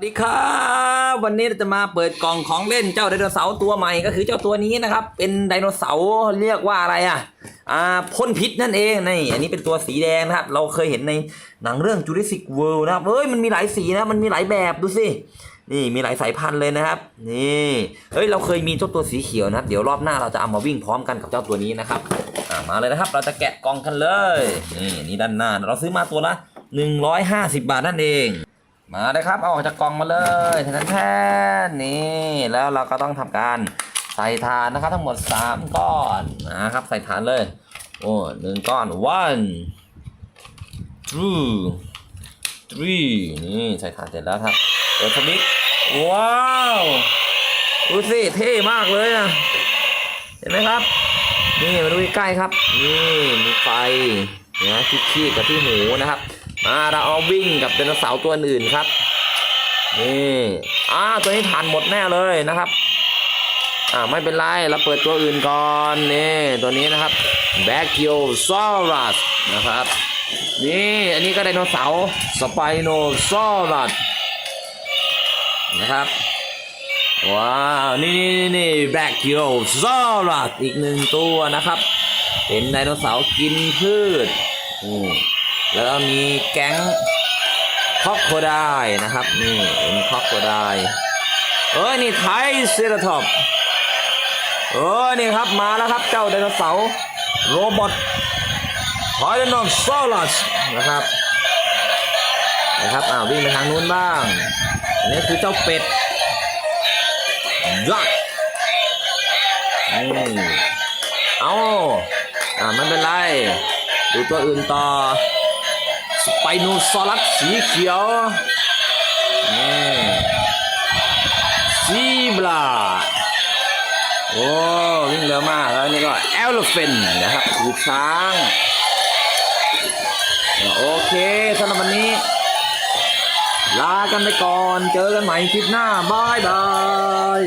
สวัสดีครับวันนี้เราจะมาเปิดกล่องของเล่นเจ้าไดโนเสาร์ตัวใหม่ก็คือเจ้าตัวนี้นะครับ เป็นไดโนเสาร์เรียกว่าอะไรอะอ่าพ่นพิษนั่นเองนี่อันนี้เป็นตัวสีแดงนะครับ เราเคยเห็นในหนังเรื่อง Jurassic World นะครับเฮ้ยมันมีหลายสีนะมันมีหลายแบบดูสินี่มีหลายสายพันธุ์เลยนะครับ นี่เฮ้ยเราเคยมีเจ้าตัวสีเขียวนะครับ เดี๋ยวรอบหน้าเราจะเอามาวิ่งพร้อมกันกับเจ้าตัวนี้นะครับอ่ามาเลยนะครับ เราจะแกะกล่องกันเลยนี่นี่ด้านหน้าเราซื้อมาตัวละ150 บาทนั่นเอง มาเลยครับเอาออกจากกล่องมาเลยแทนแทนนี่แล้วเราก็ต้องทำการใส่ฐานนะครับ ทั้งหมด 3 ก้อนนะครับ ใส่ฐานเลย โอ้หนึ่งก้อน one two three นี่ใส่ฐานเสร็จแล้วครับเปิดสวิตว้าวดูสิเท่มากเลยนะเห็นไหมครับ นี่มาดูใกล้ครับ นี่มีไฟนะที่ขี้กับที่หูนะครับ มาเราเอาวิ่งกับไดโนเสาร์ตัวอื่นครับ นี่อ่าตัวนี้ทานหมดแน่เลยนะครับอ่าไม่เป็นไรเราเปิดตัวอื่นก่อนนี่ตัวนี้นะครับ b a c h i o s a u r u s นะครับนี่อันนี้ก็ไดโนเสาร์ Spinosaurus นะครับว้าวนี่นี่นี่ b a c h i o s a u r u s อีกหนึ่งตัวนะครับ เป็นไดโนเสาร์กินพืชอืม แล้วก็มีแก๊งคอกโคไดนะครับ นี่เป็นคอกโคไดเอ้ยนี่ไทเซราทอปเออนี่ครับมาแล้วครับเจ้าไดโนเสาร์โรบอทไทแรนนอซอรัสนะครับนะครับอ้าววิ่งไปทางนู้นบ้าง อันนี้คือเจ้าเป็ดยักนี่เอาอ่าไม่เป็นไร ดูตัวอื่นต่อ ไปโนซอรัสสีเขียวนี่ซีบลาโอ้วิ่งเร็วมากแล้วนี่ก็เอลเฟนนะครับคือช้างโอเคสำหรับวันนี้ ลากันไปก่อน เจอกันใหม่คลิปหน้าบายบาย